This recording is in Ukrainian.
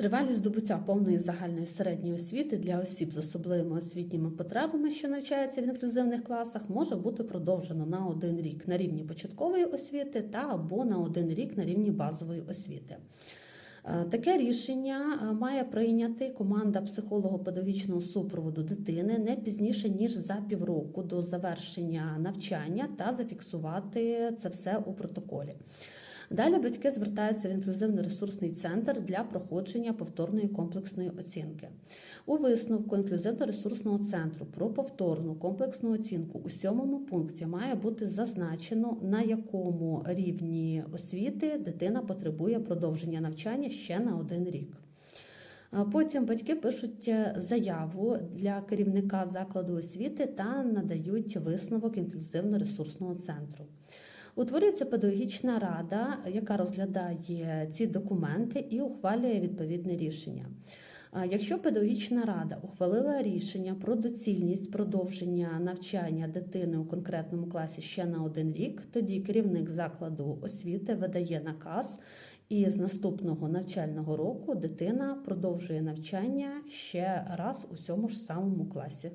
Тривалість здобуття повної загальної середньої освіти для осіб з особливими освітніми потребами, що навчаються в інклюзивних класах, може бути продовжено на один рік на рівні початкової освіти та або на один рік на рівні базової освіти. Е, Таке рішення е, має прийняти команда психолого-педагогічного супроводу дитини не пізніше ніж за півроку до завершення навчання та зафіксувати це все у протоколі. Далі батьки звертаються в інклюзивно-ресурсний центр для проходження повторної комплексної оцінки. У висновку інклюзивно-ресурсного центру про повторну комплексну оцінку у сьомому пункті має бути зазначено, на якому рівні освіти дитина потребує продовження навчання ще на один рік. Потім батьки пишуть е, заяву для керівника закладу освіти та надають висновок інклюзивно-ресурсного центру. Утворюється педагогічна рада, яка розглядає ці документи і ухвалює відповідне рішення. Якщо педагогічна рада ухвалила рішення про доцільність продовження навчання дитини у конкретному класі ще на один рік, тоді керівник закладу освіти видає наказ, і з наступного навчального року дитина продовжує навчання ще раз у цьому ж самому класі.